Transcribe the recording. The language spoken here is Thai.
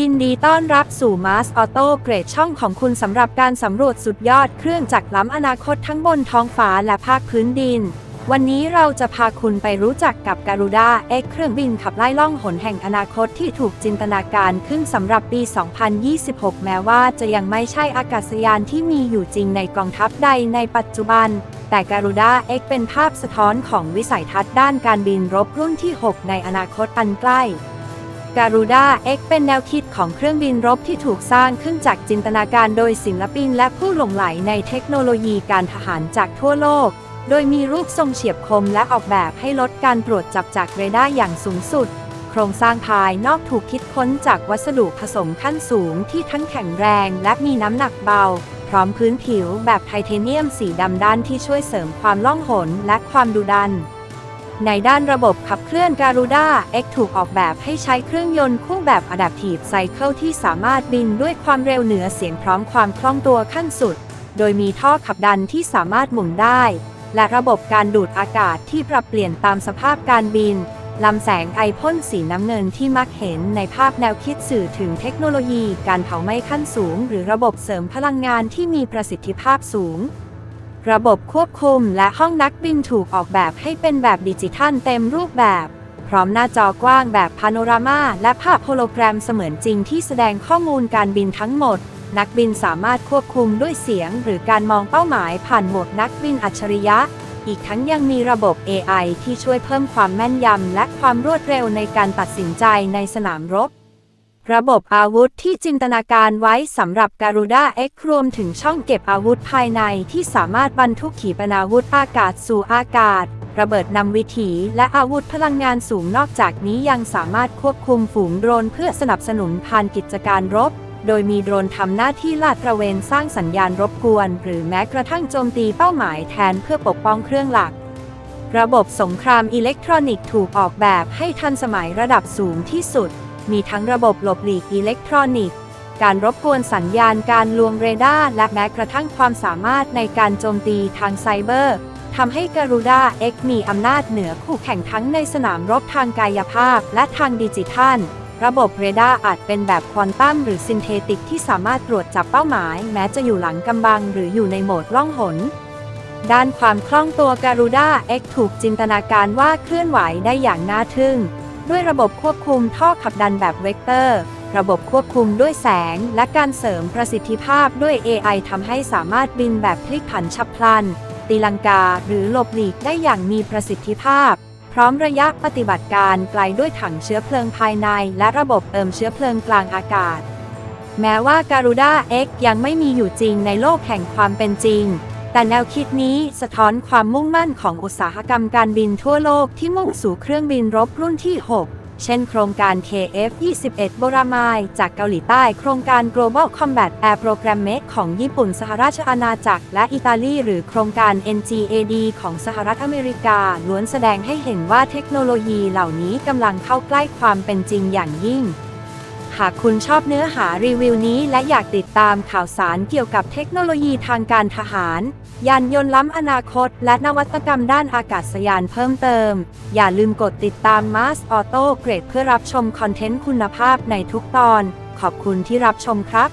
ยินดีต้อนรับสู่ Mars Auto เกรดช่องของคุณสำหรับการสำรวจสุดยอดเครื่องจักรล้ำอนาคตทั้งบนท้องฟ้าและภาคพื้นดิน วันนี้เราจะพาคุณไปรู้จักกับ Garuda X เครื่องบินขับไล่ล่องหนแห่งอนาคตที่ถูกจินตนาการขึ้นสำหรับปี 2026 แม้ว่าจะยังไม่ใช่อากาศยานที่มีอยู่จริงในกองทัพใดในปัจจุบัน แต่ Garuda X เป็นภาพสะท้อนของวิสัยทัศน์ด้านการบินรบรุ่นที่ 6 ในอนาคตอันใกล้ Garuda X เป็นแนวคิดของเครื่องบินรบที่ถูกสร้างขึ้นจากจินตนาการโดยศิลปินและผู้หลงไหลในเทคโนโลยีการทหารจากทั่วโลก โดยมีรูปทรงเฉียบคมและออกแบบให้ลดการตรวจจับจากเรดาร์อย่างสูงสุด โครงสร้างภายนอกถูกคิดค้นจากวัสดุผสมขั้นสูงที่ทั้งแข็งแรงและมีน้ำหนักเบา พร้อมพื้นผิวแบบไทเทเนียมสีดำด้านที่ช่วยเสริมความล่องหนและความดุดัน ในด้านระบบขับเคลื่อน Garuda X ถูกออกแบบให้ใช้เครื่องยนต์คู่แบบ Adaptive Cycle ที่สามารถบินด้วยความเร็วเหนือเสียงพร้อมความคล่องตัวขั้นสุด โดยมีท่อขับดันที่สามารถหมุนได้ และระบบการดูดอากาศที่ปรับเปลี่ยนตามสภาพการบินลำแสงไอพ่นสีน้ำเงินที่มักเห็นในภาพแนวคิดสื่อถึงเทคโนโลยีการเผาไหม้ขั้นสูง หรือระบบเสริมพลังงานที่มีประสิทธิภาพสูง ระบบควบคุมและห้องนักบินถูกออกแบบให้เป็นแบบดิจิทัลเต็มรูปแบบ พร้อมหน้าจอกว้างแบบพาโนรามาและภาพโฮโลแกรมเสมือนจริงที่แสดงข้อมูลการบินทั้งหมด นักบินสามารถควบคุมด้วยเสียง หรือการมองเป้าหมายผ่านโหมดนักบินอัจฉริยะ อีกทั้งยังมีระบบ AI ที่ช่วยเพิ่มความแม่นยำและความรวดเร็วในการตัดสินใจในสนามรบ ระบบอาวุธที่จินตนาการไว้สำหรับ Garuda X รวมถึงช่องเก็บอาวุธภายในที่สามารถบรรทุกขีปนาวุธอากาศสู่อากาศ ระเบิดนำวิถีและอาวุธพลังงานสูงนอกจากนี้ยังสามารถควบคุมฝูงโดรนเพื่อสนับสนุนผ่านกิจการรบ โดยมีโดรนทำหน้าที่ลาดตระเวนสร้างสัญญาณรบกวน หรือแม้กระทั่งโจมตีเป้าหมายแทนเพื่อปกป้องเครื่องหลักระบบสงครามอิเล็กทรอนิกส์ถูกออกแบบให้ทันสมัยระดับสูงที่สุด มีทั้งระบบหลบหลีกอิเล็กทรอนิกส์ การรบกวนสัญญาณการลวงเรดาร์และแม้กระทั่งความสามารถในการโจมตีทางไซเบอร์ทำให้ Garuda X มีอำนาจเหนือคู่แข่งทั้งในสนามรบทางกายภาพและทางดิจิทัล ระบบเรดาร์อาจเป็นแบบควอนตัมหรือซินเทติกที่สามารถตรวจจับเป้าหมาย แม้จะอยู่หลังกำบังหรืออยู่ในโหมดล่องหน ด้านความคล่องตัว Garuda X ถูกจินตนาการว่าเคลื่อนไหวได้อย่างน่าทึ่ง ด้วยระบบควบคุมท่อขับดันแบบเวกเตอร์ ระบบควบคุมด้วยแสง และการเสริมประสิทธิภาพด้วย AI ทำให้สามารถบินแบบพลิกผันฉับพลัน ตีลังกาหรือหลบหลีกได้อย่างมีประสิทธิภาพ พร้อมระยะปฏิบัติการไกลด้วยถังเชื้อเพลิงภายใน และระบบเติมเชื้อเพลิงกลางอากาศ แม้ว่า Garuda X ยังไม่มีอยู่จริงในโลกแห่งความเป็นจริง แต่แนวคิดนี้สะท้อนความมุ่งมั่นของอุตสาหกรรมการบินทั่วโลกที่มุ่งสู่เครื่องบินรบรุ่นที่ 6 เช่นโครงการ KF-21 โบรามายจากเกาหลีใต้โครงการ Global Combat Air programme ของญี่ปุ่นสหราชอาณาจักรและอิตาลีหรือโครงการ NGAD ของสหรัฐอเมริกา ล้วนแสดงให้เห็นว่าเทคโนโลยีเหล่านี้กำลังเข้าใกล้ความเป็นจริงอย่างยิ่ง หากคุณชอบเนื้อหารีวิวนี้และอยากติดตามข่าวสารเกี่ยวกับเทคโนโลยีทางการทหาร ยานยนต์ล้ำอนาคต และนวัตกรรมด้านอากาศยานเพิ่มเติม อย่าลืมกดติดตาม Mars Auto Grade เพื่อรับชมคอนเทนต์คุณภาพในทุกตอน ขอบคุณที่รับชมครับ